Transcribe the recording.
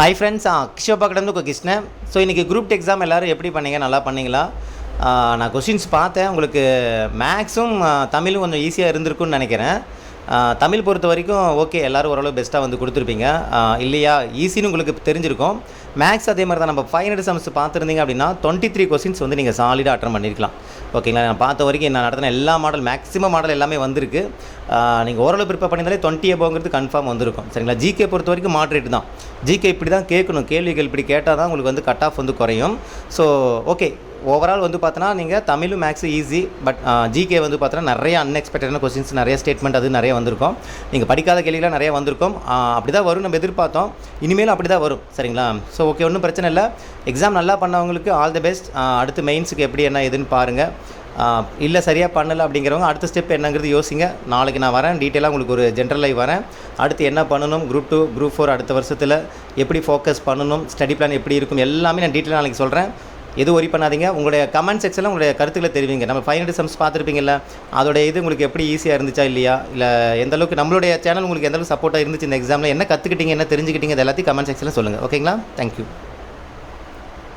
Hi friends கிஷோபாக்கிட்டேருந்து உங்கள் Krishnan so இன்றைக்கி குரூப் எக்ஸாம் எல்லோரும் எப்படி பண்ணீங்க? நல்லா பண்ணீங்களா? நான் கொஷின்ஸ் பார்த்தேன். உங்களுக்கு மேக்ஸும் தமிழும் கொஞ்சம் ஈஸியாக இருந்திருக்குன்னு நினைக்கிறேன். தமிழ் பொறுத்த வரைக்கும் ஓகே எல்லோரும் ஓரளவு பெஸ்ட்டாக வந்து கொடுத்துருப்பீங்க. இல்லையா? ஈஸின்னு உங்களுக்கு தெரிஞ்சிருக்கும். மேக்ஸ் அதே மாதிரி தான் நம்ம ஃபைவ் ஹண்ட்ரட் சம்ஸ் பார்த்துருந்தீங்க அப்படின்னா டுவெண்ட்டி த்ரீ கொஸ்டின்ஸ் வந்து நீங்கள் சாலிடாக அட்டன் பண்ணியிருக்கலாம் ஓகேங்களா நான் பார்த்த வரைக்கும் நான் நடத்தின எல்லா மாடல் மேக்ஸிமம் மாடல் எல்லாமே வந்திருக்கு. நீங்கள் ஓரளவு ப்ரிப்பேர் பண்ணியிருந்தாலே டுவெண்ட்டி போங்கிறது கன்ஃபார்ம் வந்திருக்கும். சரிங்களா? ஜிகே பொறுத்த வரைக்கும் மாட்ரேட் தான். ஜிகே இப்படி தான் கேட்கணும். கேள்விகள் இப்படி கேட்டால் தான் உங்களுக்கு வந்து கட் ஆஃப் வந்து குறையும். ஸோ ஓகே ஓவரால் வந்து பார்த்தோன்னா நீங்கள் தமிழும் மேக்ஸு ஈஸி பட் ஜிகே வந்து பார்த்தோன்னா நிறைய அன்எக்ஸ்பெக்டடான கொஸ்டின்ஸ் நிறைய ஸ்டேட்மெண்ட் அது நிறைய வந்திருக்கும். நீங்கள் படிக்காத கேள்விகளாக நிறைய வந்திருக்கும். அப்படி தான் வரும். நம்ம எதிர்பார்த்தோம். இனிமேலும் அப்படி தான் வரும். சரிங்களா? ஸோ ஓகே ஒன்றும் பிரச்சனை இல்லை. எக்ஸாம் நல்லா பண்ணவங்களுக்கு ஆல் தி பெஸ்ட் அடுத்து மெயின்ஸுக்கு எப்படி என்ன ஏதுன்னு பாருங்கள் இல்லை சரியாக பண்ணலை அப்படிங்கிறவங்க அடுத்த ஸ்டெப் என்னங்கிறது யோசிங்க. நாளைக்கு நான் வரேன். டீட்டெயிலாக உங்களுக்கு ஒரு ஜென்ரல் லைவ் வரேன். அடுத்து என்ன பண்ணணும்? குரூப் டூ குரூப் ஃபோர் அடுத்த வருஷத்தில் எப்படி ஃபோக்கஸ் பண்ணணும்? ஸ்டடி பிளான் எப்படி இருக்கும்? எல்லாமே நான் டீட்டெயிலாக நாளைக்கு சொல்கிறேன் எதுவும் ஒரி பண்ணாதீங்க. உங்களுடைய கமெண்ட் செக்ஷனில் உங்களுடைய கருத்துக்களை தெரிவிங்க. நம்ம ஃபைவ் ஹண்ட்ரட் சம்ஸ் பார்த்துருப்பீங்கள அதோட இது உங்களுக்கு எப்படி ஈஸியாக இருந்துச்சா இல்லையா? இல்லை எந்த அளவுக்கு நம்மளுடைய சேனல் உங்களுக்கு எந்த அளவுக்கு சப்போர்ட்டாக இருந்துச்சு இந்த எக்ஸாமில் என்ன கற்றுக்கிட்டீங்க என்ன தெரிஞ்சுக்கிட்டீங்க இது எல்லாத்தையும் கமெண்ட் செக்ஷனில் சொல்லுங்கள் ஓகேங்களா தேங்க்யூ